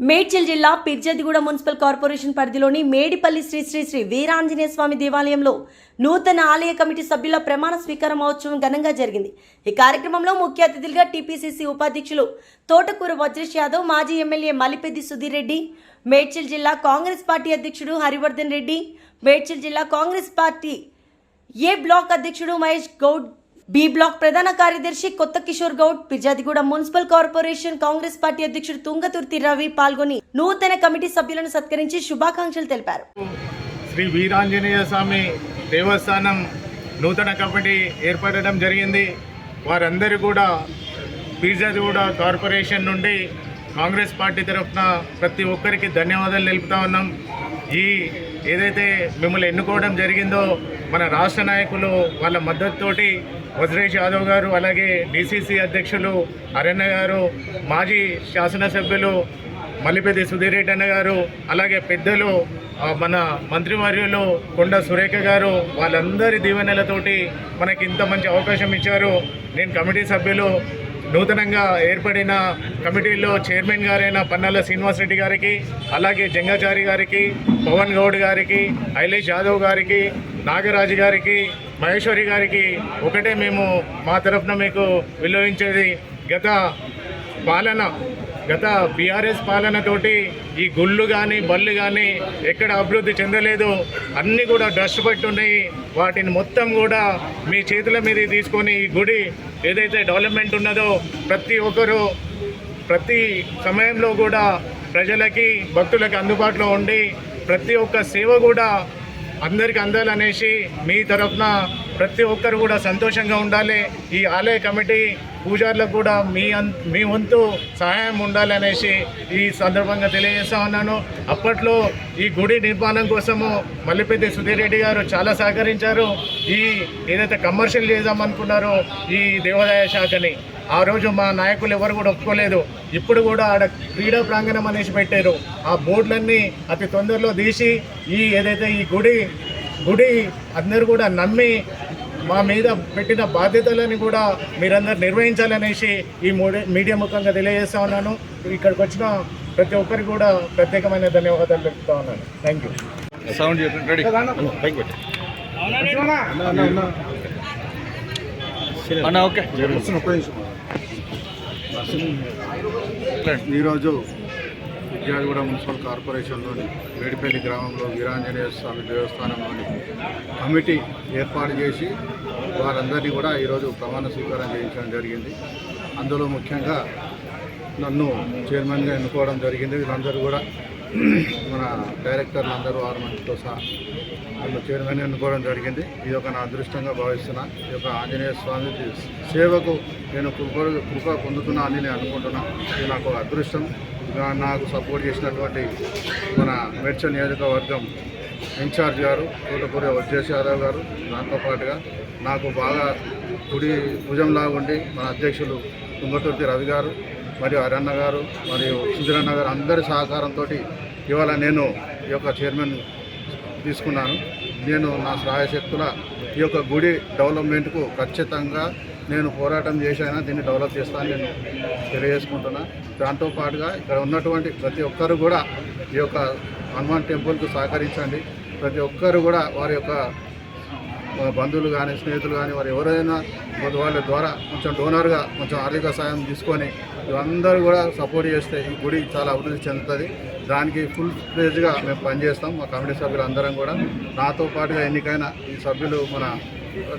మేడ్చల్ జిల్లా పిర్జదిగూడ municipal corporation పరిధిలోని మేడిపల్లి శ్రీ శ్రీ శ్రీ వీరాంజనేయ స్వామి దేవాలయంలో నూతన ఆలయ కమిటీ సభ్యుల ప్రమాణ స్వీకార మహోత్సవం ఘనంగా జరిగింది. ఈ కార్యక్రమంలో ముఖ్య అతిథులుగా టీపీసీసీ ఉపాధ్యక్షులు తోటకూర వజ్రేష్ యాదవ్ మాజీ ఎమ్మెల్యే మలిపెద్ది సుధీర్ రెడ్డి మేడ్చల్ జిల్లా కాంగ్రెస్ పార్టీ అధ్యక్షుడు హరివర్ధన్ రెడ్డి మేడ్చల్ జిల్లా కాంగ్రెస్ పార్టీ ఏ బ్లాక్ అధ్యక్షుడు మహేష్ గౌడ్ బి బ్లాక్ ప్రధాన కార్యదర్శి Kotha Kishore Goud Peerzadiguda municipal corporation Congress party అధ్యక్షుడు తుంగతుర్తి రవి పాల్గొని నూతన కమిటీ సభ్యులను సత్కరించి శుభాకాంక్షలు తెలిపారు. శ్రీ వీరాంజనేయ స్వామి దేవస్థానం నూతన కమిటీ ఏర్పడడం జరిగింది. వారందరూ కూడా పిర్జాదిగూడ కార్పొరేషన్ నుండి కాంగ్రెస్ పార్టీ తరఫున ప్రతి ఒక్కరికి ధన్యవాదాలు తెలుపుతా ఉన్నాం. ఈ ఏదైతే మిమ్మల్ని ఎన్నుకోవడం జరిగిందో మన రాష్ట్ర నాయకులు వాళ్ళ మద్దతుతోటి వజ్రేష్ యాదవ్ గారు అలాగే డిసిసి అధ్యక్షులు అరణ్య గారు మాజీ శాసనసభ్యులు మల్లిపెద్ది సుధీర్ రెడ్డి అన్న గారు అలాగే పెద్దలు మన మంత్రివర్యులు కొండ సురేఖ గారు వాళ్ళందరి దీవెనలతోటి మనకి ఇంత మంచి అవకాశం ఇచ్చారు. నేను కమిటీ సభ్యులు. నూతనంగా ఏర్పడిన కమిటీలో చైర్మన్ గారైన పన్నాల శ్రీనివాసరెడ్డి గారికి అలాగే జంగాచారి గారికి పవన్ గౌడ్ గారికి ఐలేష్ యాదవ్ గారికి నాగరాజు గారికి మహేశ్వరి గారికి ఒకటే మేము మా తరఫున మీకు విలువించేది గత పాలన గత బీఆర్ఎస్ పాలనతోటి ఈ గుళ్ళు కానీ బళ్ళు కానీ ఎక్కడ అభివృద్ధి చెందలేదు. అన్నీ కూడా డస్ట్ పట్టున్నాయి. వాటిని మొత్తం కూడా మీ చేతుల మీద తీసుకొని ఈ గుడి ఏదైతే డెవలప్మెంట్ ఉన్నదో ప్రతి ఒక్కరూ ప్రతి సమయంలో కూడా ప్రజలకి భక్తులకి అందుబాటులో ఉండి ప్రతి ఒక్క సేవ కూడా అందరికి అందాలనేసి మీ తరఫున ప్రతి ఒక్కరు కూడా సంతోషంగా ఉండాలి. ఈ ఆలయ కమిటీ పూజారులకు కూడా మీ అన్ మీ వంతు సహాయం ఉండాలనేసి ఈ సందర్భంగా తెలియజేస్తా ఉన్నాను. అప్పట్లో ఈ గుడి నిర్మాణం కోసము మల్లిపెద్ది సుధీర్ రెడ్డి గారు చాలా సహకరించారు. ఈ ఏదైతే కమర్షియల్ చేద్దామనుకున్నారో ఈ దేవాదాయ శాఖని. ఆ రోజు మా నాయకులు ఎవరు కూడా ఒప్పుకోలేదు. ఇప్పుడు కూడా ఆడ క్రీడా ప్రాంగణం అనేసి పెట్టారు. ఆ బోర్డులన్నీ అతి తొందరలో తీసి ఈ ఏదైతే ఈ గుడి గుడి అందరూ కూడా నమ్మి మా మీద పెట్టిన బాధ్యతలని కూడా మీరందరూ నిర్వహించాలనేసి ఈ మూడే మీడియా ముఖంగా తెలియజేస్తా ఉన్నాను. ఇక్కడికి వచ్చిన ప్రతి ఒక్కరికి కూడా ప్రత్యేకమైన ధన్యవాదాలు తెలుపుతా ఉన్నాను. థ్యాంక్ యూ సౌండ్ అన్న ఓకే. ఈరోజు విద్యాగూడ మున్సిపల్ కార్పొరేషన్లోని వేడిపల్లి గ్రామంలో వీరాంజనేయ స్వామి దేవస్థానంలోని కమిటీ ఏర్పాటు చేసి వారందరినీ కూడా ఈరోజు ప్రమాణ స్వీకారం చేయించడం జరిగింది. అందులో ముఖ్యంగా నన్ను చైర్మన్గా ఎన్నుకోవడం జరిగింది. వీళ్ళందరూ కూడా మన డైరెక్టర్లు అందరూ ఆరు మందితో సహా నన్ను చైర్మన్ ఎన్నుకోవడం జరిగింది. ఇది ఒక నా అదృష్టంగా భావిస్తున్నా. ఈ యొక్క ఆంజనేయ స్వామి సేవకు నేను కృప కృప పొందుతున్నా అని నేను అనుకుంటున్నా. ఇది నాకు అదృష్టం. నాకు సపోర్ట్ చేసినటువంటి మన మేడ్చల్ నియోజకవర్గం ఇన్ఛార్జ్ గారు తోటపూరి వజ్రేష్ యాదవ్ గారు దాంతో పాటుగా నాకు బాగా కుడి భుజంలాగా ఉండి మన అధ్యక్షులు తుంగతుర్తి రవి గారు మరియు అరన్న గారు మరియు సుధీరన్న గారు అందరి సహకారంతో ఇవాళ నేను ఈ యొక్క చైర్మన్ తీసుకున్నాను. నేను నా సహాయశక్తుల ఈ యొక్క గుడి డెవలప్మెంట్కు ఖచ్చితంగా నేను పోరాటం చేశాను దీన్ని డెవలప్ చేస్తానని నేను తెలియజేసుకుంటున్నా. దాంతో పాటుగా ఇక్కడ ఉన్నటువంటి ప్రతి ఒక్కరు కూడా ఈ యొక్క హనుమాన్ టెంపుల్కు సహకరించండి. ప్రతి ఒక్కరు కూడా వారి యొక్క బంధువులు కానీ స్నేహితులు కానీ వారు ఎవరైనా వాళ్ళ వాళ్ళ ద్వారా కొంచెం డోనర్గా కొంచెం ఆర్థిక సాయం తీసుకొని అందరూ కూడా సపోర్ట్ చేస్తే ఈ గుడి చాలా అభివృద్ధి చెందుతుంది. దానికి ఫుల్ ప్లేజ్గా మేము పనిచేస్తాం. మా కమిటీ సభ్యులు అందరం కూడా. నాతో పాటుగా ఎన్నికైన ఈ సభ్యులు మన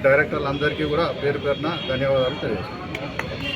డైరెక్టర్లందరికీ కూడా పేరు పేరున ధన్యవాదాలు తెలియజేస్తాం